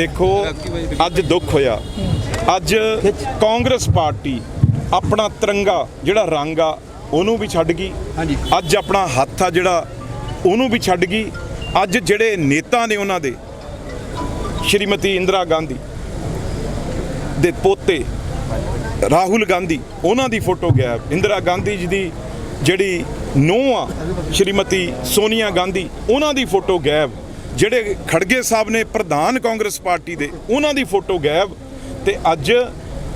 ਦੇਖੋ ਅੱਜ ਦੁੱਖ ਹੋਇਆ। ਅੱਜ ਕਾਂਗਰਸ ਪਾਰਟੀ ਆਪਣਾ ਤਿਰੰਗਾ ਜਿਹੜਾ ਰੰਗ ਆ ਉਹਨੂੰ ਵੀ ਛੱਡ ਗਈ। ਅੱਜ ਆਪਣਾ ਹੱਥ ਆ ਜਿਹੜਾ ਉਹਨੂੰ ਵੀ ਛੱਡ ਗਈ। ਅੱਜ ਜਿਹੜੇ ਨੇਤਾ ਨੇ ਉਹਨਾਂ ਦੇ ਸ਼੍ਰੀਮਤੀ ਇੰਦਰਾ ਗਾਂਧੀ ਦੇ ਪੋਤੇ ਰਾਹੁਲ ਗਾਂਧੀ ਉਹਨਾਂ ਦੀ ਫੋਟੋ ਗਾਇਬ ਇੰਦਰਾ ਗਾਂਧੀ ਜੀ ਦੀ ਜਿਹੜੀ ਨੂੰਹ ਆ ਸ਼੍ਰੀਮਤੀ ਸੋਨੀਆ ਗਾਂਧੀ ਉਹਨਾਂ ਦੀ ਫੋਟੋ ਗਾਇਬ। ਜਿਹੜੇ ਖੜਗੇ ਸਾਹਿਬ ਨੇ ਪ੍ਰਧਾਨ ਕਾਂਗਰਸ ਪਾਰਟੀ ਦੇ ਉਹਨਾਂ ਦੀ ਫੋਟੋ ਗਾਇਬ ਤੇ ਅੱਜ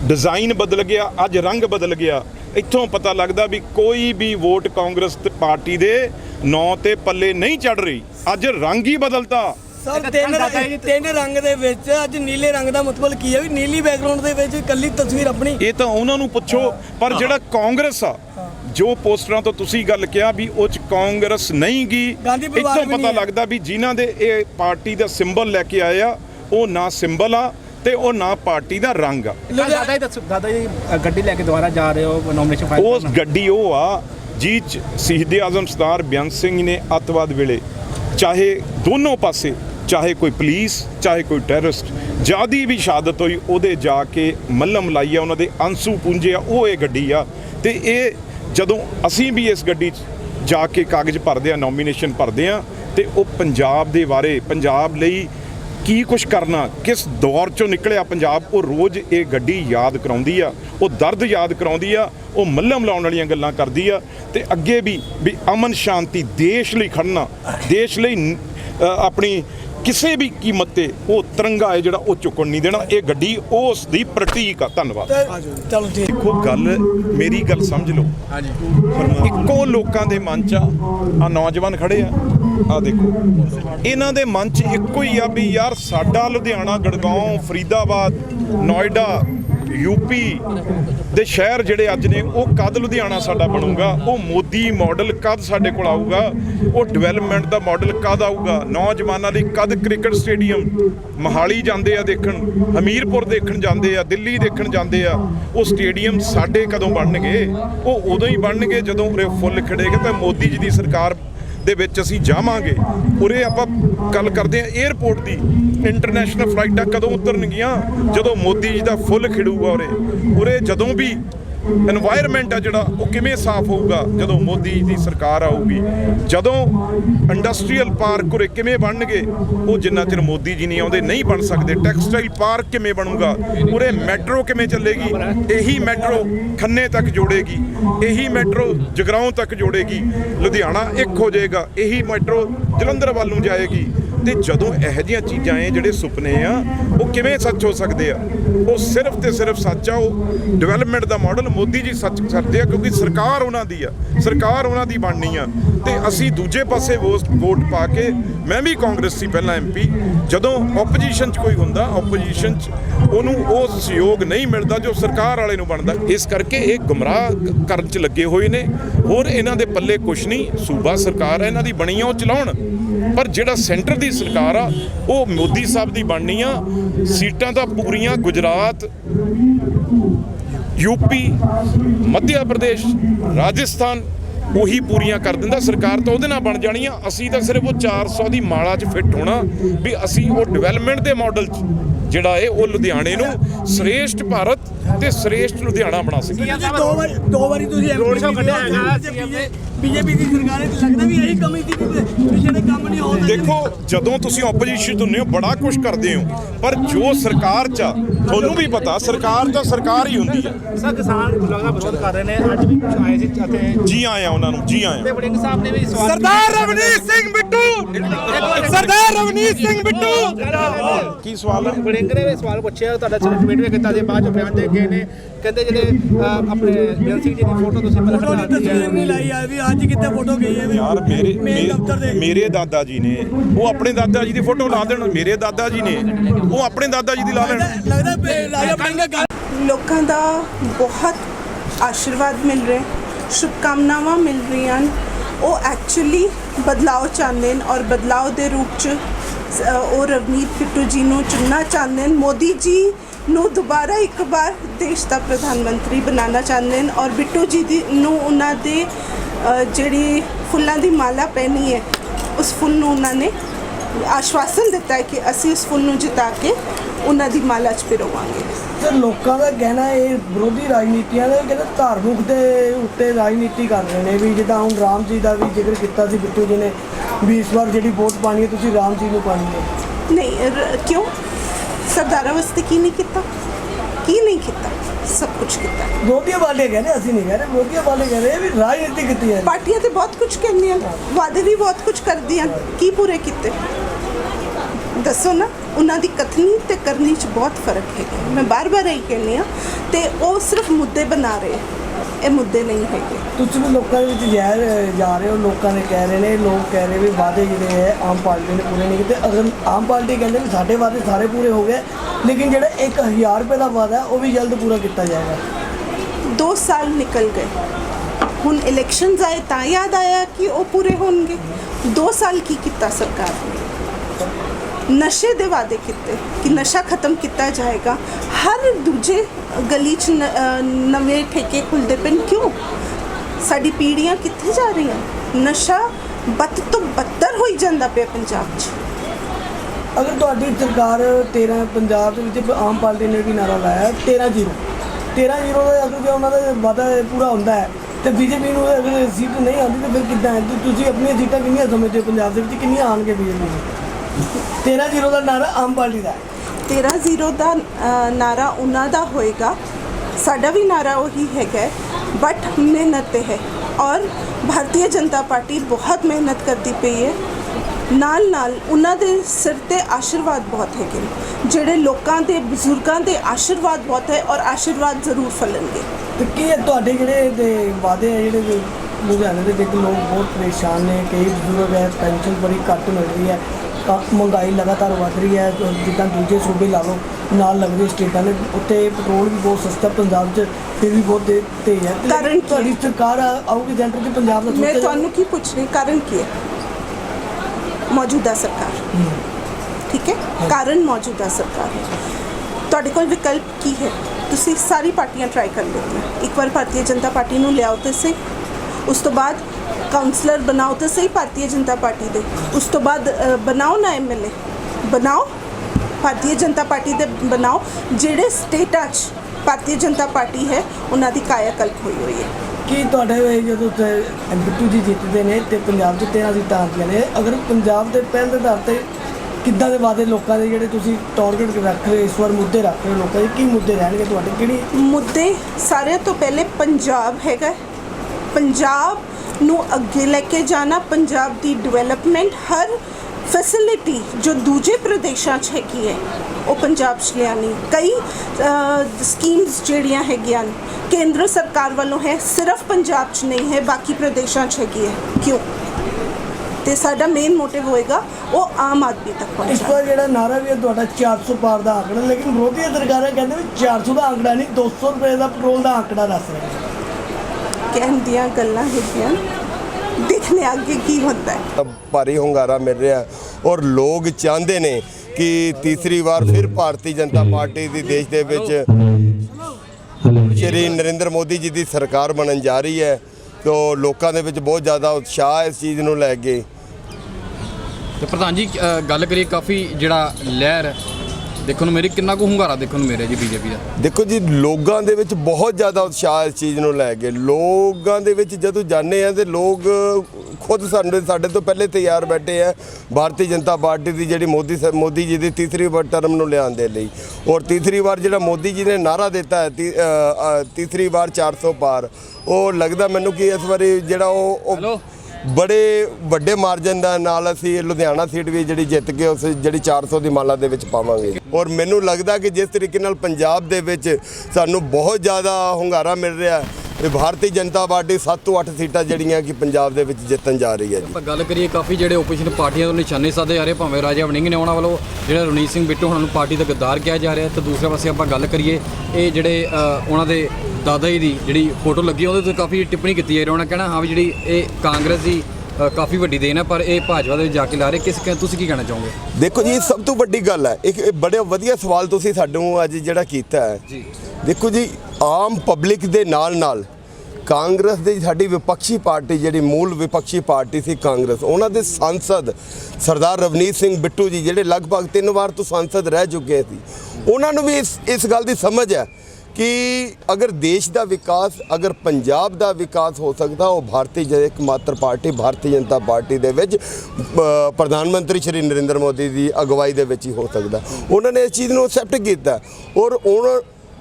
ਡਿਜ਼ਾਈਨ ਬਦਲ ਗਿਆ ਅੱਜ ਰੰਗ ਬਦਲ ਗਿਆ। ਇੱਥੋਂ ਪਤਾ ਲੱਗਦਾ ਵੀ ਕੋਈ ਵੀ ਵੋਟ ਕਾਂਗਰਸ ਤੇ ਪਾਰਟੀ ਦੇ ਨਾਂ ਤੇ ਪੱਲੇ ਨਹੀਂ ਚੜ ਰਹੀ। ਅੱਜ ਰੰਗ ਹੀ ਬਦਲਤਾ। ਸਰ ਤਿੰਨ ਰੰਗ ਤਿੰਨ ਰੰਗ ਦੇ ਵਿੱਚ ਅੱਜ ਨੀਲੇ ਰੰਗ ਦਾ ਮਤਲਬ ਕੀ ਹੈ ਵੀ ਨੀਲੀ ਬੈਕਗ੍ਰਾਉਂਡ ਦੇ ਵਿੱਚ ਇਕੱਲੀ ਤਸਵੀਰ ਆਪਣੀ। ਇਹ ਤਾਂ ਉਹਨਾਂ ਨੂੰ ਪੁੱਛੋ ਪਰ ਜਿਹੜਾ ਕਾਂਗਰਸ ਆ ਜੋ ਪੋਸਟਰਾਂ ਤੋਂ ਤੁਸੀਂ ਗੱਲ ਕਿਹਾ ਵੀ ਉਹ ਚ ਕਾਂਗਰਸ ਨਹੀਂ ਗਈ ਇੱਥੋਂ ਪਤਾ। ਲੱਗਦਾ ਵੀ ਜਿਨ੍ਹਾਂ ਦੇ ਇਹ ਪਾਰਟੀ ਦਾ ਸਿੰਬਲ ਲੈ ਕੇ ਆਏ ਆ ਉਹ ਨਾ ਸਿੰਬਲ ਆ ਤੇ ਉਹ ਨਾ ਪਾਰਟੀ ਦਾ ਰੰਗ ਆ ਕੱਲ੍ਹ ਦਾਦਾ ਜੀ ਦੱਸੋ ਦਾਦਾ ਜੀ ਅ, ਗੱਡੀ ਲੈ ਕੇ ਦੁਬਾਰਾ ਜਾ ਰਹੇ ਹੋ ਨੋਮੀਨੇਸ਼ਨ ਫਾਈਲ ਉਸ ਗੱਡੀ ਉਹ ਆ ਜੀ ਚ ਸ਼ਹੀਦ ਆਜ਼ਮ ਸਰਦਾਰ ਬਿਆਨ ਸਿੰਘ ਨੇ ਅੱਤਵਾਦ ਵੇਲੇ ਚਾਹੇ ਦੋਨੋਂ ਪਾਸੇ ਚਾਹੇ ਕੋਈ ਪੁਲਿਸ ਚਾਹੇ ਕੋਈ ਟੈਰਰਿਸਟ ਜਿਆਦੀ ਵੀ ਸ਼ਹਾਦਤ ਹੋਈ ਉਹਦੇ ਜਾ ਕੇ ਮੱਲਮ ਲਾਈ ਆ ਉਹਨਾਂ ਦੇ ਅੰਸੂ ਪੁੰਜੇ ਆ ਉਹ ਇਹ ਗੱਡੀ ਆ ਤੇ ਇਹ ਜਦੋਂ ਅਸੀਂ ਵੀ ਇਸ ਗੱਡੀ 'ਚ ਜਾ ਕੇ ਕਾਗਜ਼ ਭਰਦੇ ਆ ਨੋਮੀਨੇਸ਼ਨ ਭਰਦੇ ਆ ਤੇ ਉਹ ਪੰਜਾਬ ਦੇ ਬਾਰੇ, ਪੰਜਾਬ ਲਈ ਕੀ ਕੁਝ ਕਰਨਾ, ਕਿਸ ਦੌਰ ਚੋਂ ਨਿਕਲਿਆ ਪੰਜਾਬ, ਉਹ ਰੋਜ਼ ਇਹ ਗੱਡੀ ਯਾਦ ਕਰਾਉਂਦੀ ਆ, ਉਹ ਦਰਦ ਯਾਦ ਕਰਾਉਂਦੀ ਆ, ਉਹ ਮੱਲਮ ਲਾਉਣ ਵਾਲੀਆਂ ਗੱਲਾਂ ਕਰਦੀ ਆ, ਤੇ ਅੱਗੇ ਵੀ ਵੀ ਅਮਨ ਸ਼ਾਂਤੀ ਦੇਸ਼ ਲਈ ਖੜਨਾ, ਦੇਸ਼ ਲਈ ਆਪਣੀ ਕਿਸੇ ਵੀ ਕੀਮਤ ਤੇ ਉਹ ਤਿਰੰਗਾ ਹੈ ਜਿਹੜਾ ਉਹ ਚੁੱਕਣ ਨਹੀਂ ਦੇਣਾ ਇਹ ਗੱਡੀ ਉਸ ਦੀ ਪ੍ਰਤੀਕ ਆ ਧੰਨਵਾਦ। ਤੇ ਚਲੋ ਠੀਕ ਦੇਖੋ ਗੱਲ ਮੇਰੀ ਗੱਲ ਸਮਝ ਲਓ। ਹਾਂਜੀ। ਇੱਕੋ ਲੋਕਾਂ ਦੇ ਮਨ 'ਚ ਆ ਆਹ ਨੌਜਵਾਨ ਖੜੇ ਆ ਆ ਦੇਖੋ। ਇਹਨਾਂ ਦੇ ਮਨ 'ਚ ਇੱਕੋ ਹੀ ਆ ਵੀ ਯਾਰ ਸਾਡਾ ਲੁਧਿਆਣਾ ਗੜਗਾਉਂ ਫਰੀਦਾਬਾਦ ਨੋਇਡਾ ਯੂਪੀ ਦੇ ਸ਼ਹਿਰ ਜਿਹੜੇ ਅੱਜ ਨੇ, ਉਹ ਕਦ ਲੁਧਿਆਣਾ ਸਾਡਾ ਬਣੂਗਾ, ਉਹ ਮੋਦੀ ਮਾਡਲ ਕਦ ਸਾਡੇ ਕੋਲ ਆਊਗਾ, ਉਹ ਡਿਵੈਲਪਮੈਂਟ ਦਾ ਮਾਡਲ ਕਦ ਆਊਗਾ, ਨੌਜਵਾਨਾਂ ਲਈ ਕਦ ਕ੍ਰਿਕਟ ਸਟੇਡੀਅਮ, ਮਹਾਲੀ ਜਾਂਦੇ ਆ ਦੇਖਣ, ਹਮੀਰਪੁਰ ਦੇਖਣ ਜਾਂਦੇ ਆ, ਦਿੱਲੀ ਦੇਖਣ ਜਾਂਦੇ ਆ, ਉਹ ਸਟੇਡੀਅਮ ਸਾਡੇ ਕਦੋਂ ਬਣਨਗੇ? ਉਹ ਉਦੋਂ ਹੀ ਬਣਨਗੇ ਜਦੋਂ ਉਰੇ ਫੁੱਲ ਖਿੜੇਗੇ, ਤਾਂ ਮੋਦੀ ਜੀ ਦੀ ਸਰਕਾਰ ਦੇ ਵਿੱਚ ਅਸੀਂ ਜਾਵਾਂਗੇ। ਉਰੇ ਆਪਾਂ ਗੱਲ ਕਰਦੇ ਆ 에ਅਰਪੋਰਟ ਦੀ ਇੰਟਰਨੈਸ਼ਨਲ ਫਲਾਈਟਾਂ ਕਦੋਂ ਉਤਰਨਗੀਆਂ? ਜਦੋਂ ਮੋਦੀ ਜੀ ਦਾ ਫੁੱਲ ਖਿੜੂਗਾ ਉਰੇ। ਉਰੇ ਜਦੋਂ ਵੀ এনवायरमेंट ਆ ਜਿਹੜਾ, ਉਹ ਕਿਵੇਂ ਸਾਫ਼ ਹੋਊਗਾ ਜਦੋਂ ਮੋਦੀ ਦੀ ਸਰਕਾਰ ਆਊਗੀ? ਜਦੋਂ ਇੰਡਸਟਰੀਅਲ ਪਾਰਕ ਉਰੇ ਕਿਵੇਂ ਬਣਨਗੇ? ਉਹ ਜਿੰਨਾ ਚਿਰ ਮੋਦੀ ਜੀ ਨਹੀਂ ਆਉਂਦੇ, ਨਹੀਂ ਬਣ ਸਕਦੇ। ਟੈਕਸਟਾਈਲ ਪਾਰਕ ਕਿਵੇਂ ਬਣੂਗਾ? ਉਰੇ ਮੈਟਰੋ ਕਿਵੇਂ ਚੱਲੇਗੀ? ਇਹੀ ਮੈਟਰੋ ਖੰਨੇ ਤੱਕ ਜੋੜੇਗੀ। ਇਹੀ ਮੈਟਰੋ ਜਗਰਾਉਂ ਤੱਕ ਜੋੜੇਗੀ। ਲੁਧਿਆਣਾ ਇੱਕ ਹੋ ਜਾਏਗਾ। ਇਹੀ ਮੈਟਰੋ ਜਲੰਧਰ ਵੱਲ ਨੂੰ ਜਾਏਗੀ। ਤੇ ਜਦੋਂ ਇਹੋ ਜਿਹੀਆਂ ਚੀਜ਼ਾਂ ਐ ਜਿਹੜੇ ਸੁਪਨੇ ਆ, ਉਹ ਕਿਵੇਂ ਸੱਚ ਹੋ ਸਕਦੇ ਆ? ਉਹ ਸਿਰਫ ਤੇ ਸਿਰਫ ਸੱਚ ਆ, ਉਹ ਡਿਵੈਲਪਮੈਂਟ ਦਾ ਮਾਡਲ ਮੋਦੀ ਜੀ ਸੱਚ ਕਰਦੇ ਆ, ਕਿਉਂਕਿ ਸਰਕਾਰ ਉਹਨਾਂ ਦੀ ਆ, ਸਰਕਾਰ ਉਹਨਾਂ ਦੀ ਬਣਨੀ ਆ। ਤੇ ਅਸੀਂ ਦੂਜੇ ਪਾਸੇ ਵੋਟ ਵੋਟ ਪਾ ਕੇ, ਮੈਂ ਵੀ ਕਾਂਗਰਸ ਸੀ ਪਹਿਲਾਂ ਐਮਪੀ ਜਦੋਂ ਆਪੋਜੀਸ਼ਨ 'ਚ ਕੋਈ ਹੁੰਦਾ ਆਪੋਜੀਸ਼ਨ 'ਚ ਉਹਨੂੰ ਉਹ ਸਹਿਯੋਗ ਨਹੀਂ ਮਿਲਦਾ ਜੋ ਸਰਕਾਰ ਵਾਲੇ ਨੂੰ ਬਣਦਾ। ਇਸ ਕਰਕੇ ਇਹ ਗੁੰਮਰਾਹ ਕਰਨ 'ਚ ਲੱਗੇ ਹੋਏ ਨੇ। ਹੋਰ ਇਹਨਾਂ ਦੇ ਪੱਲੇ ਕੁਛ ਨਹੀਂ, ਸੂਬਾ ਸਰਕਾਰ ਹੈ ਇਹਨਾਂ ਦੀ ਬਣੀ ਆ ਉਹ ਚਲਾਉਣ। ਪਰ ਜਿਹੜਾ ਸੈਂਟਰ ਦੀ ਸਰਕਾਰ ਆ ਉਹ ਮੋਦੀ ਸਾਹਿਬ ਦੀ ਬਣਨੀ ਆ ਸੀਟਾਂ ਤਾਂ ਪੂਰੀਆਂ ਗੁਜਰਾਤ ਯੂਪੀ ਮੱਧ ਪ੍ਰਦੇਸ਼ ਰਾਜਸਥਾਨ ਉਹੀ ਪੂਰੀਆਂ ਕਰ ਦਿੰਦਾ ਸਰਕਾਰ ਤਾਂ ਉਹਦੇ ਨਾਲ ਬਣ ਜਾਣੀ ਆ ਅਸੀਂ ਤਾਂ ਸਿਰਫ ਉਹ 400 ਦੀ ਮਾਲਾ 'ਚ ਫਿੱਟ ਹੋਣਾ ਵੀ ਅਸੀਂ ਉਹ ਡਿਵੈਲਪਮੈਂਟ ਦੇ ਮਾਡਲ 'ਚ ਜਿਹੜਾ ਏ ਉਹ ਲੁਧਿਆਣੇ ਨੂੰ ਸ੍ਰੇਸ਼ਟ ਭਾਰਤ ਤੇ ਸ੍ਰੇਸ਼ਟ ਲੁਧਿਆਣਾ ਬਣਾ ਸਕੀਏ। ਜੀ ਦੋ ਵਾਰੀ ਦੋ ਵਾਰੀ ਤੁਸੀਂ Road show ਕੱਢਿਆ ਹੈਗਾ, ਬੀਜੇਪੀ ਦੀ ਸਰਕਾਰ ਹੈ ਤੇ ਲੱਗਦਾ ਵੀ ਇਹੀ ਕਮੀ ਸੀ ਕਿ ਪਿਛਲੇ ਦੇ ਕੰਮ ਨਹੀਂ ਹੋ ਸਕਦੇ। ਦੇਖੋ ਜਦੋਂ ਤੁਸੀਂ ਆਪੋਜੀਸ਼ਨ ਹੁੰਦੇ ਹੋ ਬੜਾ ਕੁਝ ਕਰਦੇ ਹੋ। ਪਰ ਜੋ ਸਰਕਾਰ 'ਚ ਤੁਹਾਨੂੰ ਵੀ ਪਤਾ ਸਰਕਾਰ ਤਾਂ ਸਰਕਾਰ ਹੀ ਹੁੰਦੀ ਹੈ। ਸਰ ਕਿਸਾਨ ਲੱਗਦਾ ਵਿਰੋਧ ਕਰ ਰਹੇ ਨੇ ਅੱਜ ਵੀ ਕੁਝ ਆਏ ਸੀ ਅਤੇ ਜੀ ਆਇਆਂ ਉਹਨਾਂ ਨੂੰ ਜੀ ਆਇਆਂ। ਤੇ ਵੜਿੰਗ ਸਾਹਿਬ ਨੇ ਵੀ ਸਵਾਲ ਸਰਦਾਰ ਰਵਨੀਤ ਸਿੰਘ ਬਿੱਟੂ! ਸਰਦਾਰ ਰਵਨੀਤ ਸਿੰਘ ਬਿੱਟੂ! ਕੀ ਸਵਾਲ ਹੈ? ਵੜਿੰਗ ਨੇ ਵੀ ਸਵਾਲ ਪੁੱਛਿਆ ਤੁਹਾਡਾ ਚਲੋ ਕਮੇਟੀ ਵੀ ਕੀਤਾ ਜੇ ਬਾਅਦ ਚ ਬਿਆਨ ਦੇ ਗਏ ਨੇ। ਕਹਿੰਦੇ ਜਿਹੜੇ ਆਪਣੇ ਬਿਆਨ ਸਿੰਘ ਜੀ ਦੀ ਫੋਟੋ ਤੁਸੀਂ ਪਹਿਲਾਂ ਫੋਟੋ ਦੀ ਤਸਵੀਰ ਨਹੀਂ ਲਾਈ ਆ ਵੀ ਅੱਜ ਕਿੱਥੇ ਫੋਟੋ ਗਈ ਹੈ ਵੀ ਯਾਰ ਮੇਰੇ ਮੇਰੇ ਦਾਦਾ ਜੀ ਨੇ ਉਹ ਆਪਣੇ ਦਾਦਾ ਜੀ ਦੀ ਫੋਟੋ ਲਾ ਦੇਣ ਮੇਰੇ ਦਾਦਾ ਜੀ ਨੇ ਉਹ ਆਪਣੇ ਦਾਦਾ ਜੀ ਦੀ ਲਾ ਲੈਣ। ਲੱਗਦਾ ਲੋਕਾਂ ਦਾ ਬਹੁਤ ਆਸ਼ੀਰਵਾਦ ਮਿਲ ਰਿਹਾ ਸ਼ੁਭਕਾਮਨਾਵਾਂ ਮਿਲ ਰਹੀਆਂ। ਉਹ ਐਕਚੁਅਲੀ ਬਦਲਾਅ ਚਾਹੁੰਦੇ ਨੇ ਔਰ ਬਦਲਾਅ ਦੇ ਰੂਪ ਚ ਉਹ ਰਵਨੀਤ ਬਿੱਟੂ ਜੀ ਨੂੰ ਚੁਣਨਾ ਚਾਹੁੰਦੇ ਨੇ ਮੋਦੀ ਜੀ ਨੂੰ ਦੁਬਾਰਾ ਇੱਕ ਵਾਰ ਦੇਸ਼ ਦਾ ਪ੍ਰਧਾਨ ਮੰਤਰੀ ਬਣਾਉਣਾ ਚਾਹੁੰਦੇ ਨੇ ਔਰ ਬਿੱਟੂ ਜੀ ਦੀ ਨੂੰ ਉਹਨਾਂ ਦੇ ਜਿਹੜੀ ਫੁੱਲਾਂ ਦੀ ਮਾਲਾ ਪਹਿਨੀ ਹੈ ਉਸ ਫੁੱਲ ਨੂੰ ਉਹਨਾਂ ਨੇ ਆਸ਼ਵਾਸਨ ਦਿੱਤਾ ਹੈ ਕਿ ਅਸੀਂ ਉਸ ਫੁੱਲ ਨੂੰ ਜਿਤਾ ਕੇ ਉਹਨਾਂ ਦੀ ਮਾਲਾ 'ਚ ਪਿਰੋਵਾਂਗੇ। ਤੇ ਲੋਕਾਂ ਦਾ ਕਹਿਣਾ ਇਹ ਵਿਰੋਧੀ ਰਾਜਨੀਤੀਆਂ ਦੇ ਕਹਿੰਦੇ ਧਾਰਮਿਕ ਦੇ ਉੱਤੇ ਰਾਜਨੀਤੀ ਕਰ ਰਹੇ ਨੇ ਵੀ ਜਿੱਦਾਂ ਹੁਣ ਰਾਮ ਜੀ ਦਾ ਵੀ ਜ਼ਿਕਰ ਕੀਤਾ ਸੀ ਬਿੱਟੂ ਜੀ ਨੇ ਵੀ ਇਸ ਵਾਰ ਜਿਹੜੀ ਵੋਟ ਪਾਣੀ ਹੈ ਤੁਸੀਂ ਰਾਮ ਜੀ ਨੂੰ ਪਾਣੀ ਹੈ ਨਹੀਂ ਕਿਉਂ? ਸਰਦਾਰਾਂ ਵਾਸਤੇ ਕੀ ਨਹੀਂ ਕੀਤਾ? ਕੀ ਨਹੀਂ ਕੀਤਾ? ਸਭ ਕੁਝ ਕੀਤਾ। ਵਿਰੋਧੀਆਂ ਵਾਲੇ ਕਹਿੰਦੇ ਅਸੀਂ ਨਹੀਂ ਕਹਿੰਦੇ। ਵਿਰੋਧੀਆਂ ਵਾਲੇ ਕਹਿੰਦੇ ਵੀ ਰਾਜਨੀਤੀ ਕੀਤੀ ਹੈ ਪਾਰਟੀਆਂ ਤੇ ਬਹੁਤ ਕੁਝ ਕਹਿੰਦੀਆਂ ਵਾਅਦੇ ਵੀ ਬਹੁਤ ਕੁਝ ਕਰਦੀਆਂ ਕੀ ਪੂਰੇ ਕੀਤੇ? ਦੱਸੋ ਨਾ ਉਹਨਾਂ ਦੀ ਕਥਨੀ ਤੇ ਕਰਨੀ 'ਚ ਬਹੁਤ ਫ਼ਰਕ ਹੈ ਮੈਂ ਬਾਰ-ਬਾਰ ਇਹੀ ਕਹਿੰਦੀ ਆ ਤੇ ਉਹ ਸਿਰਫ ਮੁੱਦੇ ਬਣਾ ਰਹੇ ਇਹ ਮੁੱਦੇ ਨਹੀਂ ਹੈਗੇ। ਤੁਸੀਂ ਵੀ ਲੋਕਾਂ ਦੇ ਵਿੱਚ ਜ਼ਹਿਰ ਅਹ, ਜਾ ਰਹੇ ਹੋ ਲੋਕਾਂ ਨੇ ਕਹਿ ਰਹੇ ਨੇ ਲੋਕ ਕਹਿ ਰਹੇ ਵੀ ਵਾਅਦੇ ਜਿਹੜੇ ਹੈ ਆਮ ਪਾਰਟੀ ਨੇ ਪੂਰੇ ਨਹੀਂ ਕੀਤੇ। ਅਗਰ ਆਮ ਪਾਰਟੀ ਕਹਿੰਦੇ ਵੀ ਸਾਡੇ ਵਾਅਦੇ ਸਾਰੇ ਪੂਰੇ ਹੋ ਗਏ ਲੇਕਿਨ ਜਿਹੜਾ 1000 ਰੁਪਏ ਦਾ ਵਾਅਦਾ ਹੈ, ਉਹ ਵੀ ਜਲਦ ਪੂਰਾ ਕੀਤਾ ਜਾਏਗਾ। 2 ਸਾਲ ਨਿਕਲ ਗਏ। ਹੁਣ ਇਲੈਕਸ਼ਨਸ ਆਏ ਤਾਂ ਯਾਦ ਆਇਆ ਕਿ ਉਹ ਪੂਰੇ ਹੋਣਗੇ। 2 ਸਾਲ ਕੀ ਕੀਤਾ ਸਰਕਾਰ ਨੇ? ਨਸ਼ੇ ਦੇ ਵਾਅਦੇ ਕੀਤੇ ਕਿ ਨਸ਼ਾ ਖਤਮ ਕੀਤਾ ਜਾਏਗਾ। ਹਰ ਦੂਜੇ ਗਲੀ 'ਚ ਨ- ਨਵੇਂ ਠੇਕੇ ਖੁੱਲਦੇ ਪਏ ਕਿਉਂ? ਸਾਡੀ ਪੀੜ੍ਹੀਆਂ ਕਿੱਥੇ ਜਾ ਰਹੀਆਂ? ਨਸ਼ਾ ਬੱਤ ਤੋਂ ਬੱਤਰ ਹੋਈ ਜਾਂਦਾ ਪਿਆ ਪੰਜਾਬ 'ਚ। ਅਗਰ ਤੁਹਾਡੀ ਸਰਕਾਰ 13 ਪੰਜਾਬ ਦੇ ਵਿੱਚ ਆਮ ਪਾਰਟੀ ਨੇ ਵੀ ਨਾਰਾ ਲਾਇਆ 13 ਜ਼ੀਰੋ। 13 ਜ਼ੀਰੋ ਦਾ ਅਗਰ ਜੇ ਉਹਨਾਂ ਦਾ ਵਾਅਦਾ ਪੂਰਾ ਹੁੰਦਾ ਹੈ। ਤੇ ਬੀਜੇਪੀ ਨੂੰ ਅਗਰ ਸੀਟ ਨਹੀਂ ਆਉਂਦੀ, ਤਾਂ ਫਿਰ ਕਿੱਦਾਂ ਹੈ? ਤੁਸੀਂ ਆਪਣੀਆਂ ਸੀਟਾਂ ਕਿੰਨੀਆਂ ਸਮਝਦੇ ਹੋ? ਪੰਜਾਬ ਦੇ ਵਿੱਚ ਕਿੰਨੀਆਂ ਆਣਗੇ ਬੀਜੇਪੀ ਨੂੰ? 13 ਜ਼ੀਰੋ ਦਾ ਨਾਰਾ ਆਮ ਪਾਰਟੀ ਦਾ ਹੈ। 13 ਜ਼ੀਰੋ ਦਾ ਨਾਰਾ ਉਹਨਾਂ ਦਾ ਹੋਏਗਾ। ਸਾਡਾ ਵੀ ਨਾਰਾ ਉਹੀ ਹੈਗਾ ਬਟ ਮਿਹਨਤ ਤੇ ਹੈ। ਔਰ ਭਾਰਤੀ ਜਨਤਾ ਪਾਰਟੀ ਬਹੁਤ ਮਿਹਨਤ ਕਰਦੀ ਪਈ ਹੈ। ਨਾਲ ਨਾਲ ਉਹਨਾਂ ਦੇ ਸਿਰ ਤੇ ਆਸ਼ੀਰਵਾਦ ਬਹੁਤ ਹੈਗੇ ਨੇ। ਜਿਹੜੇ ਲੋਕਾਂ ਦੇ, ਬਜ਼ੁਰਗਾਂ ਦੇ ਆਸ਼ੀਰਵਾਦ ਬਹੁਤ ਹੈ ਔਰ ਆਸ਼ੀਰਵਾਦ ਜ਼ਰੂਰ ਫਲਣਗੇ। ਤੇ ਕੀ ਹੈ ਤੁਹਾਡੇ ਜਿਹੜੇ ਦੇ ਵਾਅਦੇ ਹੈ ਜਿਹੜੇ ਲੁਧਿਆਣੇ ਦੇ ਵਿੱਚ ਲੋਕ ਬਹੁਤ ਪਰੇਸ਼ਾਨ ਨੇ, ਕਈ ਬਜ਼ੁਰਗ ਹੈ, ਪੈਨਸ਼ਨ ਬੜੀ ਘੱਟ ਮਿਲ ਰਹੀ ਹੈ ਕਾ- ਮਹਿੰਗਾਈ ਲਗਾਤਾਰ ਵੱਧ ਰਹੀ ਹੈ ਜਿੱਦਾਂ ਦੂਜੇ ਸੂਬੇ ਲਾ ਲਓ ਨਾਲ ਲੱਗਦੇ ਸਟੇਟਾਂ ਨੇ ਉੱਤੇ ਪੈਟਰੋਲ ਵੀ ਬਹੁਤ ਸਸਤਾ ਪੰਜਾਬ 'ਚ ਫਿਰ ਵੀ ਬਹੁਤ ਦੇ ਤੇ ਹੈ। ਕਾਰਨ ਕੀ? ਤੁਹਾਡੀ ਸਰਕਾਰ ਆਊਗੀ ਜਨਰਲ ਜੀ ਪੰਜਾਬ ਦਾ ਮੈਂ ਤੁਹਾਨੂੰ ਕੀ ਪੁੱਛ ਰਹੀ ਕਾਰਨ ਕੀ ਹੈ? ਮੌਜੂਦਾ ਸਰਕਾਰ। ਠੀਕ ਹੈ? ਕਾਰਨ ਮੌਜੂਦਾ ਸਰਕਾਰ। ਤੁਹਾਡੇ ਕੋਲ ਵਿਕਲਪ ਕੀ ਹੈ? ਤੁਸੀਂ ਸਾਰੀ ਪਾਰਟੀਆਂ ਟਰਾਈ ਕਰ ਲਓ। ਇੱਕ ਵਾਰ ਭਾਰਤੀ ਜਨਤਾ ਪਾਰਟੀ ਨੂੰ ਲਿਆਓ ਤੇ ਸਹੀ। ਉਸ ਤੋਂ ਬਾਅਦ ਕਾਉਂਸਲਰ ਬਣਾਓ ਤੇ ਸਹੀ ਭਾਰਤੀ ਜਨਤਾ ਪਾਰਟੀ ਦੇ। ਉਸ ਤੋਂ ਬਾਅਦ ਬਣਾਓ ਨਾ ਐਮਐਲਏ ਬਣਾਓ। ਭਾਰਤੀ ਜਨਤਾ ਪਾਰਟੀ ਦੇ ਬਣਾਓ। ਜਿਹੜੇ ਸਟੇਟਾਂ 'ਚ ਭਾਰਤੀ ਜਨਤਾ ਪਾਰਟੀ ਹੈ ਉਹਨਾਂ ਦੀ ਕਾਇਆ ਕਲਪ ਹੋਈ ਹੋਈ ਹੈ। ਕੀ ਤੁਹਾਡੇ ਜਦੋਂ ਤੇ ਬਿੱਟੂ ਜੀ ਜਿੱਤਦੇ ਨੇ ਤੇ ਪੰਜਾਬ 'ਚ 13 ਸੀਟਾਂ ਆਉਂਦੀਆਂ ਨੇ ਅਗਰ ਪੰਜਾਬ ਦੇ ਪਹਿਲ ਦੇ ਆਧਾਰ ਤੇ ਕਿੱਦਾਂ ਦੇ ਵਾਅਦੇ ਲੋਕਾਂ ਦੇ ਜਿਹੜੇ ਤੁਸੀਂ ਟਾਰਗੇਟ ਰੱਖ ਰਹੇ ਇਸ ਵਾਰ ਮੁੱਦੇ ਰੱਖ ਰਹੇ ਲੋਕਾਂ ਦੇ ਕੀ ਮੁੱਦੇ ਰਹਿਣਗੇ ਤੁਹਾਡੇ? ਕਿਹੜੀ ਮੁੱਦੇ ਸਾਰਿਆਂ ਤੋਂ ਪਹਿਲੇ ਪੰਜਾਬ ਹੈਗਾ। ਪੰਜਾਬ ਨੂੰ ਅੱਗੇ ਲੈ ਕੇ ਜਾਣਾ, ਪੰਜਾਬ ਦੀ ਡਿਵੈਲਪਮੈਂਟ ਹਰ ਫੈਸਿਲਿਟੀ ਜੋ ਦੂਜੇ ਪ੍ਰਦੇਸ਼ਾਂ 'ਚ ਹੈਗੀ ਹੈ, ਉਹ ਪੰਜਾਬ 'ਚ ਲਿਆਣੀ ਕਈ ਸਕੀਮਸ ਜਿਹੜੀਆਂ ਹੈਗੀਆਂ ਕੇਂਦਰ ਸਰਕਾਰ ਵੱਲੋਂ ਹੈ, ਸਿਰਫ ਪੰਜਾਬ 'ਚ ਨਹੀਂ ਹੈ, ਬਾਕੀ ਪ੍ਰਦੇਸ਼ਾਂ 'ਚ ਹੈਗੀ ਹੈ। ਕਿਉਂ? ਤੇ ਸਾਡਾ ਮੇਨ ਮੋਟਿਵ ਹੋਏਗਾ, ਉਹ ਆਮ ਆਦਮੀ ਤੱਕ ਇਸ ਪਹੁੰਚਾਉਣਾ ਵਾਰ ਜਿਹੜਾ ਨਾਰਾ ਵੀ ਹੈ, ਤੁਹਾਡਾ 400 ਪਾਰ ਦਾ ਆਂਕੜਾ, ਲੇਕਿਨ ਵਿਰੋਧੀ ਸਰਕਾਰਾਂ ਕਹਿੰਦੇ ਵੀ 400 ਦਾ ਆਂਕੜਾ ਨਹੀਂ 200 ਰੁਪਏ ਦਾ ਪੈਟਰੋਲ ਦਾ ਆਂਕੜਾ ਦੱਸ ਰਹੇ ਨੇ। ਕਹਿਣ ਦੀਆਂ ਗੱਲਾਂ ਹੈਗੀਆਂ। ਦੇਖਨੇ ਅੱਗੇ ਕੀ ਹੁੰਦਾ ਹੈ। ਭਾਰੀ ਹੁੰਗਾਰਾ ਮਿਲ ਰਿਹਾ ਹੈ ਔਰ ਲੋਕ ਚਾਹੁੰਦੇ ਨੇ ਕਿ ਤੀਸਰੀ ਵਾਰ ਫਿਰ ਭਾਰਤੀ ਜਨਤਾ ਪਾਰਟੀ ਦੀ ਦੇਸ਼ ਦੇ ਵਿੱਚ ਸ਼੍ਰੀ ਨਰਿੰਦਰ ਮੋਦੀ ਜੀ ਦੀ ਸਰਕਾਰ ਬਣਨ ਜਾ ਰਹੀ ਹੈ। ਤੋ ਲੋਕਾਂ ਦੇ ਵਿੱਚ ਬਹੁਤ ਜ਼ਿਆਦਾ ਉਤਸ਼ਾਹ ਹੈ ਇਸ ਚੀਜ਼ ਨੂੰ ਲੈ ਕੇ। ਤੇ ਪ੍ਰਧਾਨ ਜੀ ਅ, ਗੱਲ ਕਰੀਏ ਕਾਫੀ ਜਿਹੜਾ ਲਹਿਰ ਦੇਖਣ ਨੂੰ ਮੇਰੀ ਕਿੰਨਾ ਕੁ ਹੁੰਗਾਰਾ ਦੇਖਣ ਨੂੰ ਮਿਲਿਆ ਜੀ ਬੀਜੇਪੀ ਦਾ। ਦੇਖੋ ਜੀ ਲੋਕਾਂ ਦੇ ਵਿੱਚ ਬਹੁਤ ਜ਼ਿਆਦਾ ਉਤਸ਼ਾਹ ਇਸ ਚੀਜ਼ ਨੂੰ ਲੈ ਕੇ। ਲੋਕਾਂ ਦੇ ਵਿੱਚ ਜਦੋਂ ਜਾਂਦੇ ਆ ਤੇ ਲੋਕ ਖੁਦ ਸਾਡੇ ਸਾਡੇ ਤੋਂ ਪਹਿਲੇ ਤਿਆਰ ਬੈਠੇ ਆ। ਭਾਰਤੀ ਜਨਤਾ ਪਾਰਟੀ ਦੀ ਜਿਹੜੀ ਮੋਦੀ ਮੋਦੀ ਜੀ ਦੀ ਤੀਸਰੀ ਵਾਰ ਟਰਮ ਨੂੰ ਲਿਆਉਣ ਦੇ ਲਈ। ਔਰ ਤੀਸਰੀ ਵਾਰ ਜਿਹੜਾ ਮੋਦੀ ਜੀ ਨੇ ਨਾਰਾ ਦਿੱਤਾ ਹੈ ਤੀਸਰੀ ਵਾਰ 400 ਪਾਰ। ਉਹ ਲੱਗਦਾ ਮੈਨੂੰ ਕਿ ਇਸ ਵਾਰੀ ਜਿਹੜਾ ਉਹ ਉਹ ਹੈਲੋ। ਬੜੇ ਵੱਡੇ ਮਾਰਜਨ ਦਾ ਨਾਲ ਅਸੀਂ ਲੁਧਿਆਣਾ ਸੀਟ ਵੀ ਜਿਹੜੀ ਜਿੱਤ ਕੇ ਉਸ ਜਿਹੜੀ 400 ਦੀ ਮਾਲਾ ਦੇ ਵਿੱਚ ਪਾਵਾਂਗੇ। ਔਰ ਮੈਨੂੰ ਲੱਗਦਾ ਕਿ ਜਿਸ ਤਰੀਕੇ ਨਾਲ ਪੰਜਾਬ ਦੇ ਵਿੱਚ ਸਾਨੂੰ ਬਹੁਤ ਜ਼ਿਆਦਾ ਹੁੰਗਾਰਾ ਮਿਲ ਰਿਹਾ ਹੈ, ਇਹ ਭਾਰਤੀ ਜਨਤਾ ਪਾਰਟੀ 7 ਤੋਂ 8 ਸੀਟਾਂ ਜਿਹੜੀਆਂ ਕਿ ਪੰਜਾਬ ਦੇ ਵਿੱਚ ਜਿੱਤਣ ਜਾ ਰਹੀ ਹੈ ਜੀ। ਆਪਾਂ ਗੱਲ ਕਰੀਏ ਕਾਫੀ ਜਿਹੜੇ ਓਪੋਜੀਸ਼ਨ ਪਾਰਟੀਆਂ ਤੋਂ ਨਿਸ਼ਾਨੇ ਸਾਧੇ ਜਾ ਰਹੇ, ਭਾਵੇਂ ਰਾਜਾ ਵੜਿੰਗ ਨੇ ਉਹਨਾਂ ਵੱਲੋਂ, ਜਿਹੜਾ ਰਣਜੀਤ ਸਿੰਘ ਬਿੱਟੂ ਉਹਨਾਂ ਨੂੰ ਪਾਰਟੀ ਦਾ ਗੱਦਾਰ ਕਿਹਾ ਜਾ ਰਿਹਾ, ਤੇ ਦੂਸਰੇ ਪਾਸੇ ਆਪਾਂ ਗੱਲ ਕਰੀਏ, ਇਹ ਜਿਹੜੇ ਉਹਨਾਂ ਦੇ ਦਾਦਾ ਜੀ ਦੀ ਜਿਹੜੀ ਫੋਟੋ ਲੱਗੀ ਉਹਦੇ ਤੇ ਕਾਫੀ ਟਿੱਪਣੀ ਕੀਤੀ ਹੈ ਉਹਨਾਂ ਕਹਿਣਾ ਹਾਂ ਵੀ ਜਿਹੜੀ ਇਹ ਕਾਂਗਰਸ ਦੀ ਅ, ਕਾਫੀ ਵੱਡੀ ਦੇਣ ਹੈ ਪਰ ਇਹ ਭਾਜਪਾ ਦੇ ਵਿੱਚ ਜਾ ਕੇ ਲਾ ਰਹੇ ਕਿਸ ਤੁਸੀਂ ਕੀ ਕਹਿਣਾ ਚਾਹੋਗੇ? ਦੇਖੋ ਜੀ ਇਹ ਸਭ ਤੋਂ ਵੱਡੀ ਗੱਲ ਹੈ ਇੱਕ ਇਹ ਬੜੇ ਵਧੀਆ ਸਵਾਲ ਤੁਸੀਂ ਸਾਨੂੰ ਅੱਜ ਜਿਹੜਾ ਕੀਤਾ ਹੈ। ਜੀ। ਦੇਖੋ ਜੀ ਆਮ ਪਬਲਿਕ ਦੇ ਨਾਲ ਨਾਲ ਕਾਂਗਰਸ ਦੀ ਸਾਡੀ ਵਿਪਕਸ਼ੀ ਪਾਰਟੀ ਜਿਹੜੀ ਮੂਲ ਵਿਪਕਸ਼ੀ ਪਾਰਟੀ ਸੀ ਕਾਂਗਰਸ ਉਹਨਾਂ ਦੇ ਸੰਸਦ ਸਰਦਾਰ ਰਵਨੀਤ ਸਿੰਘ ਬਿੱਟੂ ਜੀ ਜਿਹੜੇ ਲਗਭਗ ਤਿੰਨ ਵਾਰ ਤੋਂ ਸੰਸਦ ਰਹਿ ਚੁੱਕੇ ਸੀ ਉਹਨਾਂ ਨੂੰ ਵੀ ਇਸ ਇਸ ਗੱਲ ਦੀ ਸਮਝ ਹੈ ਕਿ ਅਗਰ ਦੇਸ਼ ਦਾ ਵਿਕਾਸ, ਅਗਰ ਪੰਜਾਬ ਦਾ ਵਿਕਾਸ ਹੋ ਸਕਦਾ, ਉਹ ਭਾਰਤੀ ਜਨ ਇੱਕ ਮਾਤਰ ਪਾਰਟੀ, ਭਾਰਤੀ ਜਨਤਾ ਪਾਰਟੀ ਦੇ ਵਿੱਚ ਪ੍ਰਧਾਨ ਮੰਤਰੀ ਸ਼੍ਰੀ ਨਰਿੰਦਰ ਮੋਦੀ ਦੀ ਅਗਵਾਈ ਦੇ ਵਿੱਚ ਹੀ ਹੋ ਸਕਦਾ। ਉਹਨਾਂ ਨੇ ਇਸ ਚੀਜ਼ ਨੂੰ ਐਕਸੈਪਟ ਕੀਤਾ ਔਰ ਉਹਨਾਂ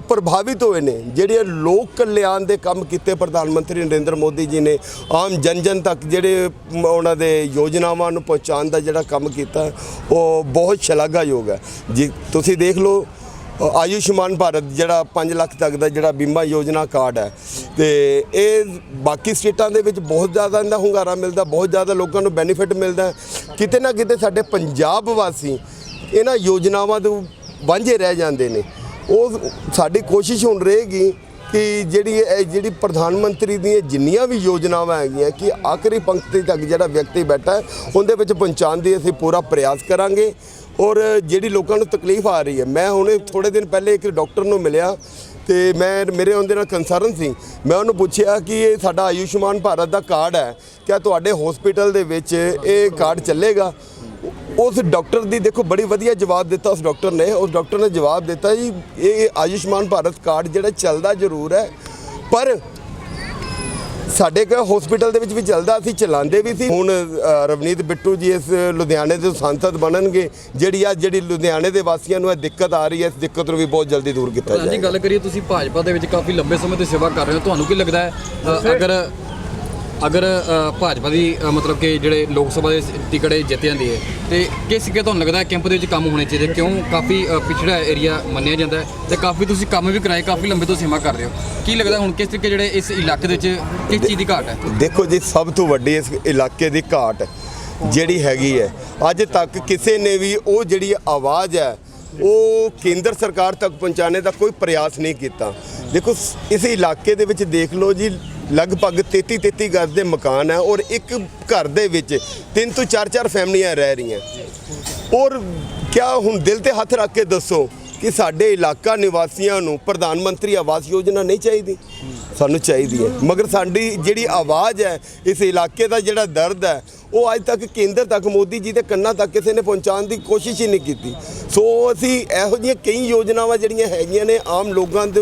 ਪ੍ਰਭਾਵਿਤ ਹੋਏ ਨੇ। ਜਿਹੜੇ ਲੋਕ ਕਲਿਆਣ ਦੇ ਕੰਮ ਕੀਤੇ ਪ੍ਰਧਾਨ ਮੰਤਰੀ ਨਰਿੰਦਰ ਮੋਦੀ ਜੀ ਨੇ, ਆਮ ਜਨ ਜਨ ਤੱਕ ਜਿਹੜੇ ਉਹਨਾਂ ਦੇ ਯੋਜਨਾਵਾਂ ਨੂੰ ਪਹੁੰਚਾਉਣ ਦਾ ਜਿਹੜਾ ਕੰਮ ਕੀਤਾ, ਉਹ ਬਹੁਤ ਸ਼ਲਾਘਾਯੋਗ ਹੈ। ਜੀ, ਤੁਸੀਂ ਦੇਖ ਲਓ ਆਯੁਸ਼ਮਾਨ ਭਾਰਤ ਜਿਹੜਾ 5 ਲੱਖ ਤੱਕ ਦਾ ਜਿਹੜਾ ਬੀਮਾ ਯੋਜਨਾ ਕਾਰਡ ਹੈ। ਤੇ ਇਹ ਬਾਕੀ ਸਟੇਟਾਂ ਦੇ ਵਿੱਚ ਬਹੁਤ ਜ਼ਿਆਦਾ ਇਹਦਾ ਹੁੰਗਾਰਾ ਮਿਲਦਾ, ਬਹੁਤ ਜ਼ਿਆਦਾ ਲੋਕਾਂ ਨੂੰ ਬੈਨੀਫਿਟ ਮਿਲਦਾ। ਕਿਤੇ ਨਾ ਕਿਤੇ ਸਾਡੇ ਪੰਜਾਬ ਵਾਸੀ ਇਹਨਾਂ ਯੋਜਨਾਵਾਂ ਤੋਂ ਵਾਂਝੇ ਰਹਿ ਜਾਂਦੇ ਨੇ। ਉਹ ਸਾਡੀ ਕੋਸ਼ਿਸ਼ ਹੁਣ ਰਹੇਗੀ ਕਿ ਜਿਹੜੀ ਜਿਹੜੀ ਪ੍ਰਧਾਨ ਮੰਤਰੀ ਦੀਆਂ ਜਿੰਨੀਆਂ ਵੀ ਯੋਜਨਾਵਾਂ ਹੈਗੀਆਂ ਕਿ ਆਖਰੀ ਪੰਕਤੀ ਤੱਕ ਜਿਹੜਾ ਵਿਅਕਤੀ ਬੈਠਾ ਹੈ, ਉਹਦੇ ਵਿੱਚ ਪਹੁੰਚਾਉਣ ਦੀ ਅਸੀਂ ਪੂਰਾ ਪ੍ਰਯਾਸ ਕਰਾਂਗੇ। ਔਰ ਜਿਹੜੀ ਲੋਕਾਂ ਨੂੰ ਤਕਲੀਫ ਆ ਰਹੀ ਹੈ, ਮੈਂ ਹੁਣੇ ਥੋੜੇ ਦਿਨ ਪਹਿਲੇ ਇੱਕ ਡਾਕਟਰ ਨੂੰ ਮਿਲਿਆ ਤੇ ਮੈਂ ਮੇਰੇ ਉਹਦੇ ਨਾਲ ਕੰਸਰਨ ਸੀ। ਮੈਂ ਉਹਨੂੰ ਪੁੱਛਿਆ ਕਿ ਇਹ ਸਾਡਾ ਆਯੁਸ਼ਮਾਨ ਭਾਰਤ ਦਾ ਕਾਰਡ ਹੈ, ਕਿਆ ਤੁਹਾਡੇ ਹਸਪੀਟਲ ਦੇ ਵਿੱਚ ਇਹ ਕਾਰਡ ਚੱਲੇਗਾ? ਉਸ ਡਾਕਟਰ ਦੀ ਦੇਖੋ, ਬੜੀ ਵਧੀਆ ਜਵਾਬ ਦਿੱਤਾ ਉਸ ਡਾਕਟਰ ਨੇ। ਉਸ ਡਾਕਟਰ ਨੇ ਜਵਾਬ ਦਿੱਤਾ ਜੀ, ਇਹ ਆਯੁਸ਼ਮਾਨ ਭਾਰਤ ਕਾਰਡ ਜਿਹੜਾ ਚੱਲਦਾ ਜ਼ਰੂਰ ਹੈ, ਪਰ ਸਾਡੇ ਕੋਲ ਹਸਪੀਟਲ ਦੇ ਵਿੱਚ ਵੀ ਚੱਲਦਾ ਅਸੀਂ ਚਲਾਉਂਦੇ ਵੀ ਸੀ। ਹੁਣ ਰਵਨੀਤ ਬਿੱਟੂ ਜੀ ਇਸ ਲੁਧਿਆਣੇ ਦੇ ਸੰਸਦ ਬਣਨਗੇ। ਜਿਹੜੀ ਆ ਜਿਹੜੀ ਲੁਧਿਆਣੇ ਦੇ ਵਾਸੀਆਂ ਨੂੰ ਇਹ ਦਿੱਕਤ ਆ ਰਹੀ ਹੈ ਇਸ ਦਿੱਕਤ ਨੂੰ ਵੀ ਬਹੁਤ ਜਲਦੀ ਦੂਰ ਕੀਤਾ ਪ੍ਰਧਾਨ ਜੀ ਜਾਏਗਾ। ਗੱਲ ਕਰੀਏ ਤੁਸੀਂ ਭਾਜਪਾ ਦੇ ਵਿੱਚ ਕਾਫੀ ਲੰਬੇ ਸਮੇਂ ਤੋਂ ਸੇਵਾ ਕਰ ਰਹੇ ਹੋ। ਤੁਹਾਨੂੰ ਕੀ ਲੱਗਦਾ ਹੈ? ਅਗਰ ਅਗਰ ਭਾਜਪਾ ਦੀ ਮਤਲਬ ਕਿ ਜਿਹੜੇ ਲੋਕ ਸਭਾ ਦੇ ਟਿਕਟ ਜਿੱਤ ਜਾਂਦੀ ਹੈ, ਤੇ ਕਿਸ ਕੇ ਤੁਹਾਨੂੰ ਲੱਗਦਾ ਕੈਂਪ ਦੇ ਵਿੱਚ ਕੰਮ ਹੋਣੇ ਚਾਹੀਦੇ? ਕਿਉਂ ਕਾਫੀ ਪਿਛੜਾ ਏਰੀਆ ਮੰਨਿਆ ਜਾਂਦਾ ਹੈ ਤੇ ਕਾਫੀ ਤੁਸੀਂ ਕੰਮ ਵੀ ਕਰਾਏ, ਕਾਫੀ ਲੰਬੇ ਤੋਂ ਸੇਵਾ ਕਰ ਰਹੇ ਹੋ। ਕੀ ਲੱਗਦਾ ਹੁਣ ਕਿਸ ਤਰੀਕੇ ਜਿਹੜੇ ਇਸ ਇਲਾਕੇ ਦੇ ਵਿੱਚ ਕਿਸ ਚੀਜ਼ ਦੀ ਘਾਟ ਹੈ? ਦੇਖੋ ਜੀ, ਸਭ ਤੋਂ ਵੱਡੀ ਇਸ ਇਲਾਕੇ ਦੀ ਘਾਟ ਜਿਹੜੀ ਹੈਗੀ ਹੈ, ਅੱਜ ਤੱਕ ਕਿਸੇ ਨੇ ਵੀ ਉਹ ਜਿਹੜੀ ਆਵਾਜ਼ ਹੈ, ਉਹ ਕੇਂਦਰ ਸਰਕਾਰ ਤੱਕ ਪਹੁੰਚਾਉਣੇ ਦਾ ਕੋਈ ਪ੍ਰਯਾਸ ਨਹੀਂ ਕੀਤਾ। ਦੇਖੋ, ਇਸ ਇਲਾਕੇ ਦੇ ਵਿੱਚ ਦੇਖ ਲਓ ਜੀ ਲਗਭਗ 33 33 ਗਜ਼ ਦੇ ਮਕਾਨ ਹੈ ਔਰ ਇੱਕ ਘਰ ਦੇ ਵਿੱਚ ਤਿੰਨ ਤੋਂ ਚਾਰ ਚਾਰ ਫੈਮਲੀਆਂ ਰਹਿ ਰਹੀਆਂ। ਔਰ ਕਿਆ ਹੁਣ ਦਿਲ ਤੇ ਹੱਥ ਰੱਖ ਕੇ ਦੱਸੋ ਕਿ ਸਾਡੇ ਇਲਾਕਾ ਨਿਵਾਸੀਆਂ ਨੂੰ ਪ੍ਰਧਾਨ ਮੰਤਰੀ ਆਵਾਸ ਯੋਜਨਾ ਨਹੀਂ ਚਾਹੀਦੀ? ਸਾਨੂੰ ਚਾਹੀਦੀ ਹੈ। ਮਗਰ ਸਾਡੀ ਜਿਹੜੀ ਆਵਾਜ਼ ਹੈ, ਇਸ ਇਲਾਕੇ ਦਾ ਜਿਹੜਾ ਦਰਦ ਹੈ ਉਹ ਅੱਜ ਤੱਕ ਕੇਂਦਰ ਤੱਕ ਮੋਦੀ ਜੀ ਦੇ ਕੰਨਾਂ ਤੱਕ ਕਿਸੇ ਨੇ ਪਹੁੰਚਾਉਣ ਦੀ ਕੋਸ਼ਿਸ਼ ਹੀ ਨਹੀਂ ਕੀਤੀ। ਸੋ ਅਸੀਂ ਇਹੋ ਜਿਹੀਆਂ ਕਈ ਯੋਜਨਾਵਾਂ ਜਿਹੜੀਆਂ ਹੈਗੀਆਂ ਨੇ ਆਮ ਲੋਕਾਂ ਦੇ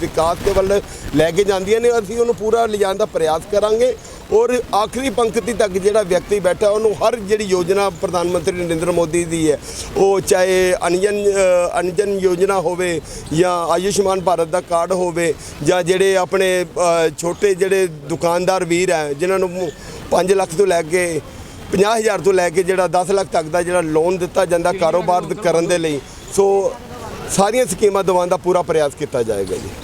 ਵਿਕਾਸ ਦੇ ਵੱਲ ਲੈ ਕੇ ਜਾਂਦੀਆਂ ਨੇ ਅਸੀਂ ਉਹਨੂੰ ਪੂਰਾ ਲਿਜਾਣ ਦਾ ਪ੍ਰਯਾਸ ਕਰਾਂਗੇ। ਔਰ ਆਖਰੀ ਪੰਕਤੀ ਤੱਕ ਜਿਹੜਾ ਵਿਅਕਤੀ ਬੈਠਾ ਉਹਨੂੰ ਹਰ ਜਿਹੜੀ ਯੋਜਨਾ ਪ੍ਰਧਾਨ ਮੰਤਰੀ ਨਰਿੰਦਰ ਮੋਦੀ ਦੀ ਹੈ ਉਹ ਚਾਹੇ ਅਨਜਨ ਅ, ਅਨਜਨ ਯੋਜਨਾ ਹੋਵੇ ਜਾਂ ਆਯੁਸ਼ਮਾਨ ਭਾਰਤ ਦਾ ਕਾਰਡ ਹੋਵੇ ਜਾਂ ਜਿਹੜੇ ਆਪਣੇ ਛੋਟੇ ਜਿਹੜੇ ਦੁਕਾਨਦਾਰ ਵੀਰ ਹੈ ਜਿਨ੍ਹਾਂ ਨੂੰ 5 ਲੱਖ ਤੋਂ ਲੈ ਕੇ 50000 ਤੋਂ ਲੈ ਕੇ ਜਿਹੜਾ 10 ਲੱਖ ਤੱਕ ਦਾ ਜਿਹੜਾ ਲੋਨ ਦਿੱਤਾ ਜਾਂਦਾ ਕਾਰੋਬਾਰ ਕਰਨ ਦੇ ਲਈ। ਸੋ ਸਾਰੀਆਂ ਸਕੀਮਾਂ ਦਿਵਾਉਣ ਦਾ ਪੂਰਾ ਪ੍ਰਯਾਸ ਕੀਤਾ ਜਾਏਗਾ ਜੀ।